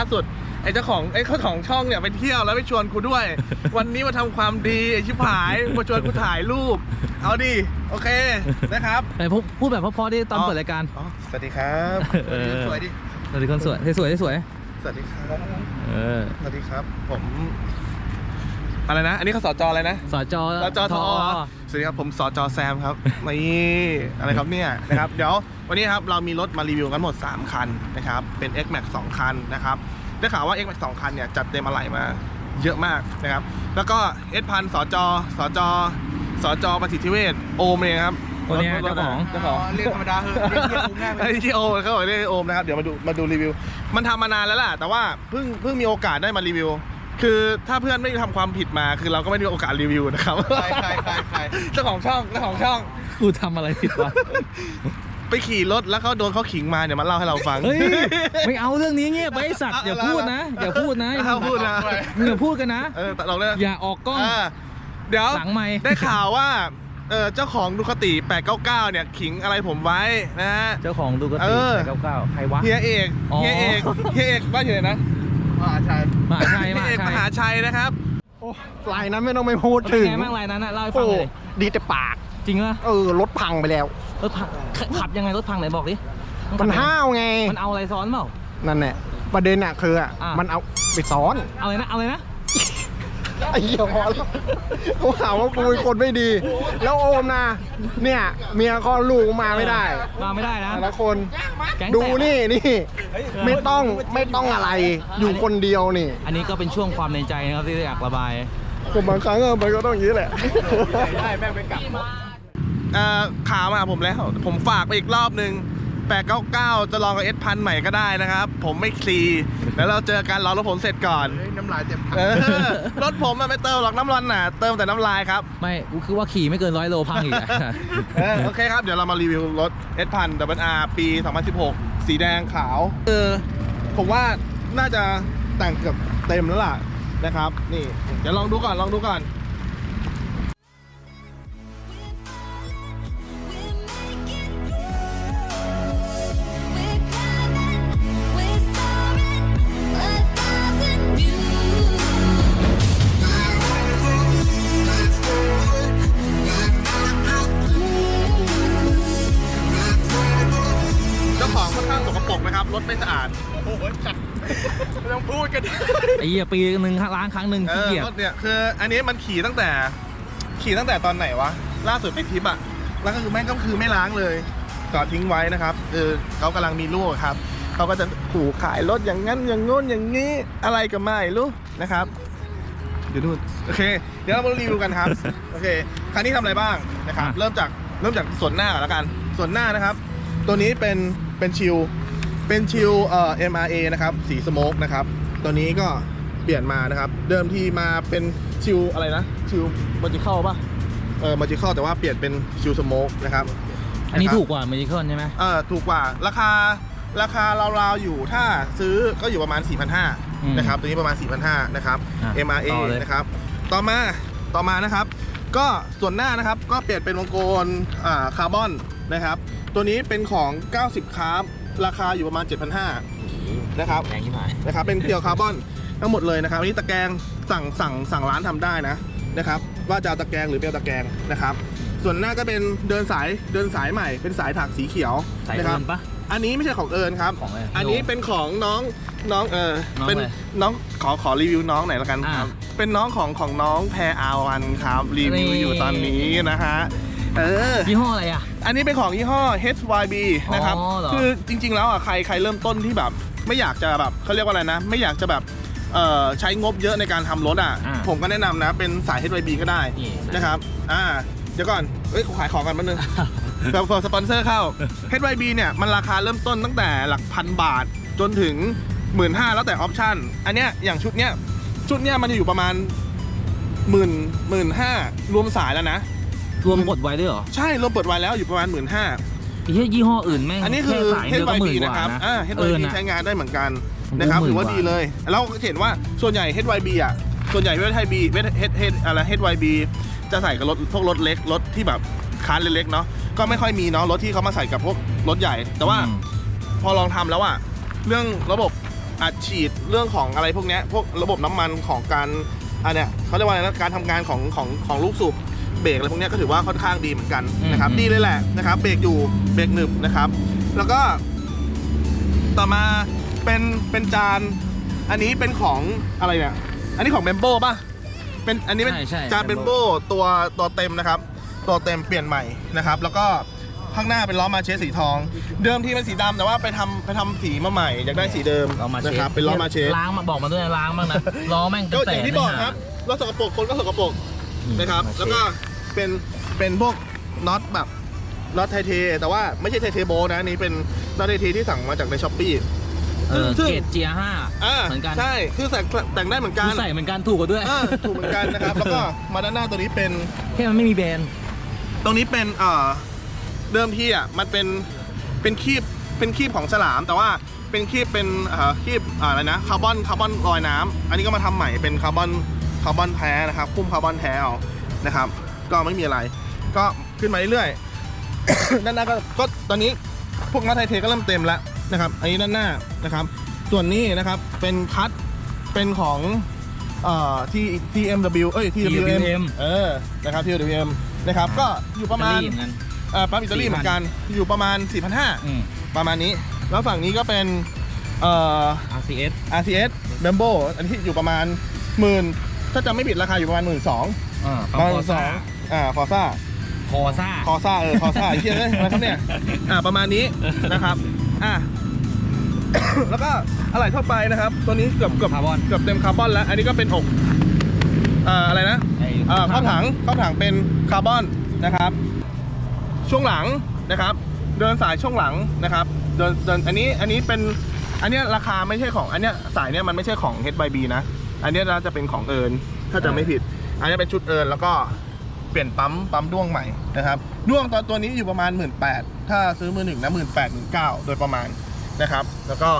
ล่าสุดไอ้เจ้าของไอ้เจ้าของช่องเนี่ยไปเที่ยวแล้วไปชวนกูด้วย วันนี้มาทำความดีไอ้ชิบหายมาชวนกูถ่ายรูป เอาดิโอเคนะครับแต่พูดพูดแบบเพราะๆดิตอนเปิดรายการ อ๋อสวัสดีครับเออ สวยดิสวัสดีคนสวยสวยสวยสวัสดีครับ เออ สวัสดีครับ ผม อะไรนะ อันนี้เขาสจอะไรนะ สจสจทอสวัสดีครับผมสจแซมครับ นี่อะไรครับเนี่ยนะครับ เดี๋ยววันนี้ครับเรามีรถมารีวิวกันหมด 3 คันนะครับ เป็น X Max 2 คันนะครับ ได้ข่าวว่า X Max 2 คันเนี่ยจัดเต็มอะไรมาเยอะมากนะครับ แล้วก็ S พันสจสจสจประสิทธิเวชโอมเองครับตัวเนี้ยรถเจ้าของเจ้าของเรียกธรรมดาเหอะเรียกเรียกโอมง่ายไปไอ้ที่โอมเขาบอกเรียกโอมนะครับ เดี๋ยวมาดูมาดูรีวิว มันทำมานานแล้วล่ะ แต่ว่าเพิ่งเพิ่งมีโอกาสได้มารีวิว คือถ้าเพื่อนไม่ทำความผิดมา คือเราก็ไม่ได้มีโอกาสรีวิวนะครับใครใครใครใคร เจ้าของช่องเจ้าของช่อง กูทำอะไรผิดวะไปขี่รถแล้วเขาโดนเขาขิงมาเดี๋ยวมาเล่าให้เราฟัง เฮ้ยไม่เอาเรื่องนี้เงียบไปไอ้สัตว์อย่าพูดนะอย่าพูดนะห้ามพูดนะมึงอย่าพูดกันนะเออตัดเราเลยอย่าออกกล้องเออเดี๋ยวหลังไม่ได้ข่าวว่าเออเจ้าของดูคติ 899 เนี่ยขิงอะไรผมไว้นะฮะ เจ้าของดูกระเอติอ เก้าเก้าใครวะ เฮียเอกอ๋อเฮียเอกเฮียเอกบ้านอยู่ไหนนะ มหาชัยมหาชัยเฮีมยหาเอกมชัยหาชัยนะครับ โอ้ลายนั้นไม่ต้องไปพูดเป็นถึงไงบ้างรายนั้นน่ะเล่าให้ฟังโอ้เลยดีแต่ปากจริงปะเออรถพังไปแล้วรถพังขขับยังไงรถพังไหนบอกดิมันขับยังไงห้าวไงมันเอาอะไรซ้อนเปล่านั่นแหละประเด็นอะคืออะอะมันเอาไปซ้อนเอาอะไรนะเอาอะไรนะ ไอ้เหี้ยพอแล้วเขาหาว่ากูเป็นคนไม่ดี แล้วโอมนะเนี่ยเมียคลอดลูกมาไม่ได้มาไม่ได้นะแต่ละคน แก๊งดูแตกนี่นี่ ไม่ต้องไม่ต้องอะไร อยู่คนเดียวนี่ อันนี้ก็เป็นช่วงความในใจนะครับที่อยากระบาย ผมบางครั้งอะมันก็ต้องอย่างนี้แหละ ได้แม่งไปกลับ เอ่อข่าวมาหาผมแล้ว ผมฝากไปอีกรอบหนึ่ง 899 จะลองกับ S พันใหม่ก็ได้นะครับ ผมไม่คลีแล้วเราเจอกันรอรถผมเสร็จก่อนน้ำลายเต็มถังเออรถผมอะไม่เติมหรอกน้ำร้อนน่ะ เติมแต่น้ำลายครับ ไม่กูคือว่าขี่ไม่เกินร้อยโลพังอีกอะ เออโอเคครับ เดี๋ยวเรามารีวิวรถ S พัน WR ปี 2016 สีแดงขาวเออผมว่าน่าจะแต่งเกือบเต็มแล้วล่ะนะครับ นี่ เดี๋ยวลองดูก่อน ลองดูก่อนาดโอ้โหจัดไม่ต้องพูดกันไอ้เหี้ยปีหนึ่งล้างครั้งหนึ่งเอขี้อเกียจรถเนี่ยคืออันนี้มันขี่ตั้งแต่ ขี่ตั้งแต่ตอนไหนวะ ล่าสุดไปทริปอะแล้วก็คือแม่งก็คือไม่ล้างเลยจอดทิ้งไว้นะครับเออเขากำลังมีลูกอะครับเขาก็จะขู่ขายรถอย่างนั้นอย่างโน้นอย่างนี้อะไรก็ไม่รู้นะครับเดี๋ยวดูโอเค เดี๋ยวเรามารีวิวกันครับ โอเคคันนี้ทำอะไรบ้างนะครับ เริ่มจากเริ่มจากส่วนหน้าก่อนแล้วกัน ส่วนหน้านะครับ ตัวนี้เป็นเป็นชิล เป็นชิลเอ่อ MRA นะครับ สีสโมกนะครับ ตัวนี้ก็เปลี่ยนมานะครับ เดิมทีมาเป็นชิลอะไรนะ ชิลมัจิเข้าป่ะ เออมัจิเข้าแต่ว่าเปลี่ยนเป็นชิลสโมกนะครับ อันนี้ะครับถูกกว่าเมจิคอนใช่ไหมเออถูกกว่าราคาราคาราวๆอยู่ถ้าซื้อก็อยู่ประมาณอืม4,500นะครับตัวนี้ประมาณ 4,500นะครับอะ MRA ต่อเลย นะครับ ต่อมาต่อมานะครับ ก็ส่วนหน้านะครับก็เปลี่ยนเป็นวงกลมอ่าคาร์บอนนะครับ ตัวนี้เป็นของ 90 คาร์บ ราคาอยู่ประมาณ 7,500 นะครับ แรงที่หายนะครับ เป็นเพียวคาร์บอนทั้งหมดเลยนะครับอันนี้ตะแกรงสั่งสั่งสั่งร้านทำได้นะนะครับ ว่าจะเอาตะแกรงหรือไม่เอาตะแกรงนะครับ ส่วนหน้าก็เป็นเดินสายเดินสายใหม่ เป็นสายถักสีเขียวสายนะคเดิรับนปะอันนี้ไม่ใช่ของเอิญครับ ของอะไรอันนี้เป็นของน้องน้องเออน้องเป็นอะไรน้องขอขอรีวิวน้องหน่อยละกันครับ อ่าเป็นน้องของของน้องแพรอาวันครับรีวิวนี่อยู่ตอนนี้นะฮะ เออ ยี่ห้ออะไรอะ อันนี้เป็นของยี่ห้อ HYB นะครับ อ๋อเหรอ คือจริง ๆ แล้วอะใครใครเริ่มต้นที่แบบ ไม่อยากจะแบบเขาเรียกว่าอะไรนะ ไม่อยากจะแบบเอ่อใช้งบเยอะในการทำรถอะ อ่าผมก็แนะนำนะ เป็นสาย HYB ก็ได้นี่นะครับ อ่า เดี๋ยวก่อน เอ้ยขายของกันแป๊บนึง แบบพอสปอนเซอร์เข้า HYB เนี่ย มันราคาเริ่มต้นตั้งแต่หลักพันบาทจนถึงหมื่นห้าแล้วแต่ออปชั่น อันเนี้ยอย่างชุดเนี้ยชุดเนี้ยมันจะอยู่ประมาณหมื่นหมื่นห้ารวมสายแล้วนะ รวมกดไว้ด้วยเหรอใช่รวมเปิดไว้แล้วอยู่ประมาณหมื่นห้าไอ้เหี้ยยี่ห้ออื่นแม่งอันนี้คือแสายเดียวก็ห HYB มื่นกนะว่าครับนะอ่าเออ HYB น่ะใช้งานได้เหมือนกันผมนะครับหมื่นถือว่ากว่าดีเลย เราก็เห็นว่าส่วนใหญ่ HYB อะส่วนใหญ่เวท HYB เวท H H อะไร HYB จะใส่กับรถพวกรถเล็กรถที่แบบคาร์เล็กๆเนาะก็ไม่ค่อยมีเนาะรถที่เขามาใส่กับพวกรถใหญ่ แต่ว่า อืม พอลองทำแล้วอะเรื่องระบบอัดฉีดเรื่องของอะไรพวกเนี้ยพวกระบบน้ำมันของการอันเนี้ยเขาเรียกว่าอะไรนะการทำงานของของของลูกสูบ เบรกอะไรพวกเนี้ยก็ถือว่าค่อนข้างดีเหมือนกันนะครับอืมดีเลยแหละนะครับเบรกอยู่เบรกหนึบนะครับ แล้วก็ ต่อมาเป็นเป็นจาน อันนี้เป็นของอะไรเนี่ยอันนี้ของเบมโบป่ะเป็นอันนี้เป็นใช่ใช่จานเบมโบตัวตัวเต็มนะครับ ตัวเต็มเปลี่ยนใหม่นะครับ แล้วก็ข้างหน้าเป็นล้อมาเชสสีทอง เดิมที่เป็นสีดำแต่ว่าไปทำไปทำสีมาใหม่อยากได้สีเดิมล้อมาเชนะสครับเป็นล้อมาเชสล้างมาบอกมาด้วยนะล้างบ้างนะล้อแม่งก็เป็นแสอย่างนที่บอกครับรถสกปรกคนก็สกปรก นะครับ แล้วก็เป็นเป็นพวกน็อตแบบน็อตไทเท แต่ว่าไม่ใช่ไทเทโบนะอันนี้เป็นน็อตไทเทที่สั่งมาจากในช้อปปี้เออซึ่งเกตเจียห้าอ่าเหมือนกันใช่คือแต่งแต่งได้เหมือนกันคือใส่เหมือนกันถูกกว่าด้วยเออถูกเหมือนกันนะครับ แล้วก็มาด้านหน้าตัวนี้เป็น แค่มันไม่มีแบรนด์ ตรงนี้เป็นเอ่อเดิมทีอะมันเป็นเป็นคีบเป็นคีบของฉลาม แต่ว่าเป็นคีบเป็นเอ่อคีบอ่าอะไรนะคาร์บอนคาร์บอนลอยน้ำอันนี้ก็มาทำใหม่เป็นคาร์บอน คาร์บอนแท้นะครับพุ่มคาร์บอนแท้เอานะครับ ก็ไม่มีอะไร ก็ขึ้นมาเรื่อยๆ ด้านหน้าก็ก็ตอนนี้พวกมาไทเทก็เริ่มเต็มแล้วนะครับอันนี้ด้านหน้านะครับ ส่วนนี้นะครับเป็นคัทเป็นของเอ่อที่ TMW เอ้ย TWM TWM เออนะครับ TWM นะครับก็อยู่ประมาณอิตลีเหมือนกันเอ่อปั๊มอิตาลีเหมือนกันอยู่ประมาณ 4,500อืมประมาณนี้ แล้วฝั่งนี้ก็เป็นเอ่อ RCS RCS Bembo อันนี้อยู่ประมาณหมื่น ถ้าจำไม่ผิดราคาอยู่ประมาณหมื่นสองอ่าประมาณสองอ่าฟอร์ซ่าคอซ่าคอซ่าเออคอซ่าไอ้เหี้ยเอ้ยอะไรครับเนี่ยอ่าประมาณนี้นะครับอะแล้วก็อะไรทั่วไปนะครับ ตัวนี้เกือบเกือบคาร์บอนเกือบเต็มคาร์บอนแล้ว อันนี้ก็เป็นอกเอ่ออะไรนะไอ้เอ่อข้าวถังข้าวถังเป็นคาร์บอนนะครับ ช่วงหลังนะครับ เดินสายช่วงหลังนะครับ เดินเดินอันนี้อันนี้เป็นอันเนี้ยราคาไม่ใช่ของอันเนี้ยสายเนี้ยมันไม่ใช่ของ H by B นะ อันเนี้ยน่าจะเป็นของเอิญถ้าจะไม่ผิด อันนี้เป็นชุดเอิญแล้วก็เปลี่ยนปั๊มปั๊มด้วงใหม่นะครับด้วงตอนตัวนี้อยู่ประมาณ 1 8ื่นถ้าซื้อมือหนึ่งนะหมื่นแปดหมื่นเก้าโดยประมาณนะครับ แล้วก็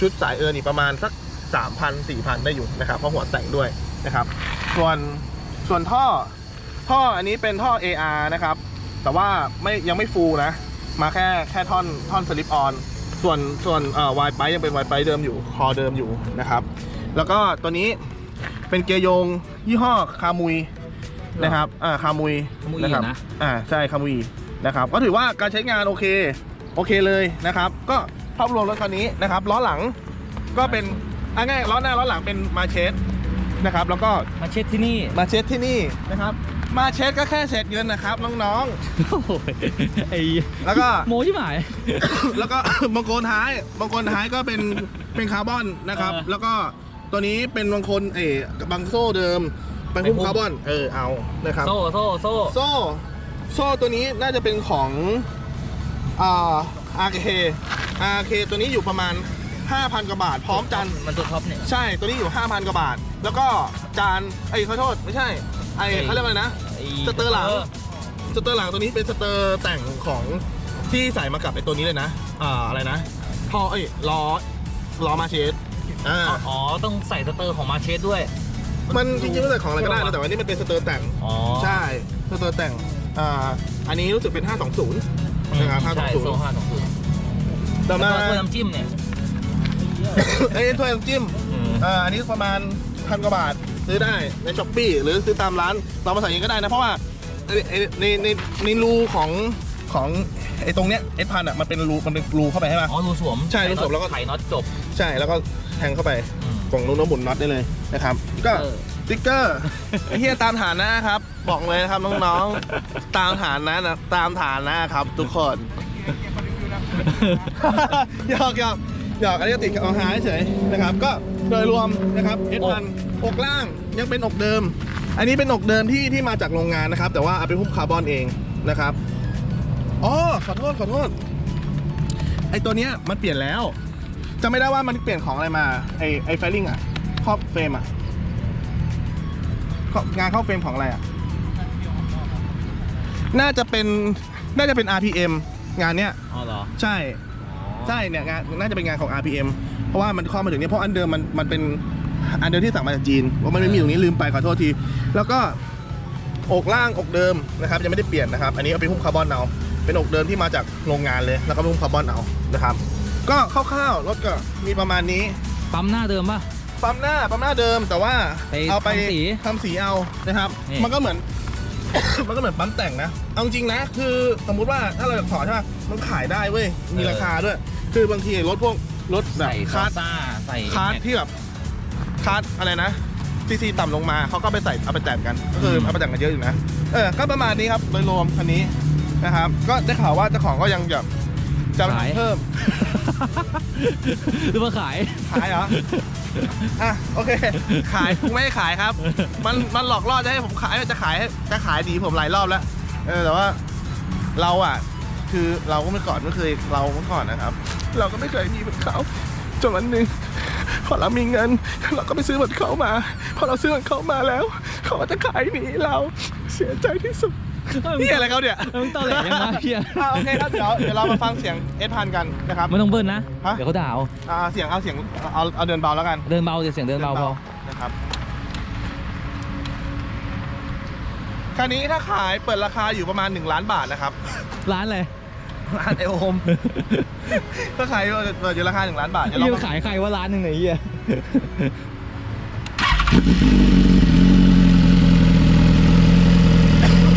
ชุดสายเอิญอีกประมาณสัก3,000 4,000ได้อยู่นะครับเพราะหัวแต่งด้วยนะครับ ส่วนส่วนท่อท่ออันนี้เป็นท่อ AR นะครับ แต่ว่าไม่ยังไม่ฟูลนะ มาแค่แค่ท่อนท่อนสลิปออนส่วนส่วนเอ่อวายไปยังเป็นวายไปเดิมอยู่คอเดิมอยู่นะครับ แล้วก็ตัวนี้เป็นเกียร์โยงยี่ห้อคามุยนะครับอ่าคามุยคามุยนะครับนะอ่าใช่คามุยนะครับ ก็ถือว่าการใช้งานโอเคโอเคเลยนะครับ ก็ภาพรวมรถคันนี้นะครับล้อหลังก็เป็นอะง่ายล้อหน้าล้อหลังเป็นมาเชสนะครับ แล้วก็มาเช็ดที่นี่มาเช็ดที่นี่นะครับ มาเช็ดก็แค่เศษเงินนะครับน้องโอ้ยไอ้ๆแล้วก็โมชิบหาย แล้วก็บางโคนท้ายบางโคนท้ายก็เป็นเป็นคาร์บอนนะครับเออแล้วก็ ตัวนี้เป็นบางคนเอ๋บางโซ่เดิมเป็นหุ้มเป็นหุ้มคาร์บอนเออเอานะครับโซ่โซ่โซ่โซ่โซ่ตัวนี้น่าจะเป็นของอ่า RK RK ตัวนี้อยู่ประมาณ 5,000กว่าบาท พร้อมจานมันตัวท็อปเนี่ยใช่ตัวนี้อยู่ 5,000กว่าบาท แล้วก็จานไอ้ยขอโทษไม่ใช่ไอ้ไอ้เขาเรียกว่าอะไรนะไอ้สเตอร์หลังสเตอร์หลังตัวนี้เป็นสเตอร์แต่งของที่ใส่มากับไอ้ตัวนี้เลยนะอ่าอะไรนะท่อเอ้ยล้อล้อมาเชส อ่าอ๋ออ๋อ ต้องใส่สเตอร์ของมาเชสด้วย มันจริงๆมันใส่ของอะไรก็ได้นะแต่ว่านี่มันเป็นสเตอร์แต่ง อ๋อใช่สเตอร์แต่ง อ่า อันนี้รู้สึกเป็น 520 นะครับใช่โซ่520ห้าสองศูนย์ต่อแล้วมาก็ถ้วยน้ำจิ้มเนี่ยไอ้ถ้วยน้ำจิ้มอ่าอันนี้ประมาณพันกว่าบาทซื้อได้ในช้อปปี้หรือซื้อตามร้านเรามาใส่เองก็ได้นะ เพราะว่าไอ้ไอ้ในในในรูของของไอ้ตรงเนี้ยเอสพันอะมันเป็นรูมันเป็นรูเข้าไปใช่ปะ อ๋อรูสวมใช่รูสวมแล้วก็ ไขน็อตจบ ใช่แล้วก็ แทงเข้าไปอืมกล่องนู้นแล้วหมุนน็อตได้เลยนะครับ ก็เออสติ๊กเกอร์ไอ้เฮียตามฐานนะครับ บอกเลยนะครับน้องๆ ตามฐานนะนะตามฐานนะครับ ทุกคนหยอกหยอกหยอกอันนี้ก็ติดเอาหายเฉยนะครับ ก็โดยรวมนะครับเอสพันอกล่างยังเป็นอกเดิม อันนี้เป็นอกเดิมที่ที่มาจากโรงงานนะครับ แต่ว่าเอาไปหุ้มคาร์บอนเองนะครับอ๋อขอโทษขอโทษไอตัวเนี้ยมันเปลี่ยนแล้ว จำไม่ได้ว่ามันเปลี่ยนของอะไรมา ไอไอไฟลิงอะครอบเฟรมอะครอบงานเข้าเฟรมของอะไรอะน่าจะเป็น น่าจะเป็น RPM งานเนี้ย อ๋อเหรอ ใช่ ใช่เนี่ยงานน่าจะเป็นงานของ RPM เพราะว่ามันเข้ามาถึงเนี่ยเพราะอันเดิมมันมันเป็นอันเดิมที่สั่งมาจากจีนว่ามันไม่มีตรงนี้ลืมไปขอโทษที แล้วก็อกล่างอกเดิมนะครับยังไม่ได้เปลี่ยนนะครับ อันนี้เอาไปหุ้มคาร์บอนเอาเป็นอกเดิมที่มาจากโรงงานเลย แล้วก็ไปหุ้มคาร์บอนเอานะครับ ก็คร่าวๆรถก็มีประมาณนี้ ปั๊มหน้าเดิมป่ะ ปั๊มหน้าปั๊มหน้าเดิมแต่ว่าไปเอาไปทำสีทำสีเอานะครับ นี่ มันก็เหมือน มันก็เหมือนปั๊มแต่งนะเอาจริงนะ คือสมมุติว่าถ้าเราอยากถอดใช่ป่ะมันขายได้เว้ยมีราคาด้วย คือบางทีรถพวกรถแบบใส่คาคาร์ดซ่าใส่คาร์ดที่แบบคาร์ดอะไรนะซีซีต่ำลงมาเขาก็ไปใส่เอาไปแต่งกันก็คือเอาไปแต่งกันเยอะอยู่นะเออก็ประมาณนี้ครับโดยรวมคันนี้นะครับ ก็ได้ข่าวว่าเจ้าของก็ยังแบบ จะมาขายทำเพิ่ม หรือว่าขาย ขายเหรอ อะโอเค ขายคงไม่ให้ขายครับ มันมันหลอกล่อจะให้ผมขายจะขายจะขายดีผมหลายรอบแล้ว เออแต่ว่าเราอะ คือเราก็เมื่อก่อนไม่เคยเราเมื่อก่อนนะครับ เราก็ไม่เคยมีเหมือนเขาจนวันหนึ่งพอเรามีเงิน เราก็ไปซื้อเหมือนเขามา พอเราซื้อเหมือนเขามาแล้ว เขาก็จะขายหนีเราเสียใจที่สุด นี่อะไรเขาเนี่ยเออมึงตอแหลยังไงเฮียอะโอเคครับเดี๋ยวเดี๋ยวเรามาฟังเสียงเอสพันกันนะครับ ไม่ต้องเบิ้ลนะ ฮะ เดี๋ยวเขาด่าเอาอ่าเสียงเอาเสียงเอาเอาเดินเบาแล้วกันเดินเบาเดี๋ยวเสียงเดินเบาพอนะครับคันนี้ถ้าขายเปิดราคาอยู่ประมาณ 1 ล้านบาทนะครับ ร้านอะไรร้านไอโอมถ้าขายเปิดอยู่ราคา1ล้านบาทเดี๋ยวเฮียเรามา ขายใครว่าร้านหนึ่งไหนเฮีย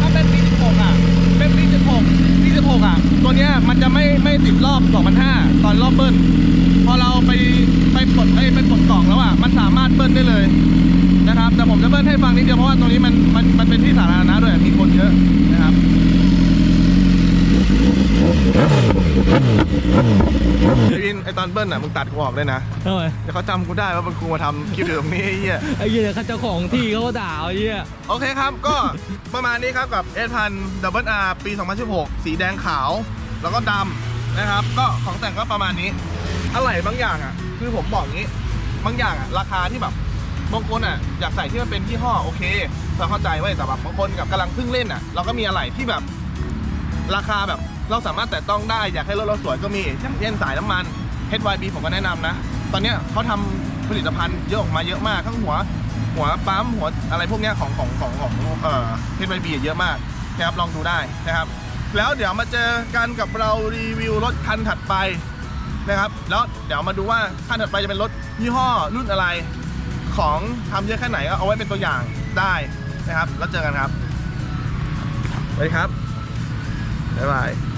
ถ้าเป็นปี16อะ เป็นปี16ปี16อะ ตัวเนี้ยมันจะไม่ไม่ติดรอบ2,500ตอนรอบ เบิ้ลพอเราไปไปปลดไปไปปลดกล่องแล้วอะมันสามารถเบิ้ลได้เลยนะครับ แต่ผมจะเบิ้ลให้ฟังนิดเดียวเพราะว่าตรงนี้มันมันมันเป็นที่สาธารณะด้วยมีคนเยอะนะครับไอวินไอตอนเบิ้ลอะมึงตัดกูออกเลยนะทำไมเดี๋ยวเขาจำกูได้ว่ามันกูมาทำคลิปอยู่ตรงนี้ไอ้เหี้ยไอ้เฮียเขาเจ้าของที่เขาก็ด่าเอาเฮียโอเคครับก็ประมาณนี้ครับกับเอพันดับเบิลอาร์ปี 2016 สีแดงขาว แล้วก็ดำ นะครับ ก็ของแต่งก็ประมาณนี้ อะไรบางอย่างอะ คือผมบอกงี้ บางอย่างอะ ราคาที่แบบบางคนอะอยากใส่ที่มันเป็นยี่ห้อโอเคเราเข้าใจไว้แต่แบบบางคนกับกำลังเพิ่งเล่นอะ เราก็มีอะไรที่แบบ ราคาแบบเราสามารถแต่ต้องได้อยากให้รถเราสวยก็มีเช่นสายน้ำมัน HYB ผมก็แนะนำนะ ตอนเนี้ยเขาทำผลิตภัณฑ์เยอะออกมาเยอะมากทั้งหัว หัวปั๊มหัวอะไรพวกเนี้ยของของของของเอ่อ HYB เยอะมากนะครับลองดูได้นะครับ แล้วเดี๋ยวมาเจอกันกับเรารีวิวรถคันถัดไปนะครับ แล้วเดี๋ยวมาดูว่าคันถัดไปจะเป็นรถยี่ห้อรุ่นอะไร ของทำเยอะแค่ไหนก็เอาไว้เป็นตัวอย่างได้นะครับ แล้วเจอกันครับสวัสดีครับบ๊ายบาย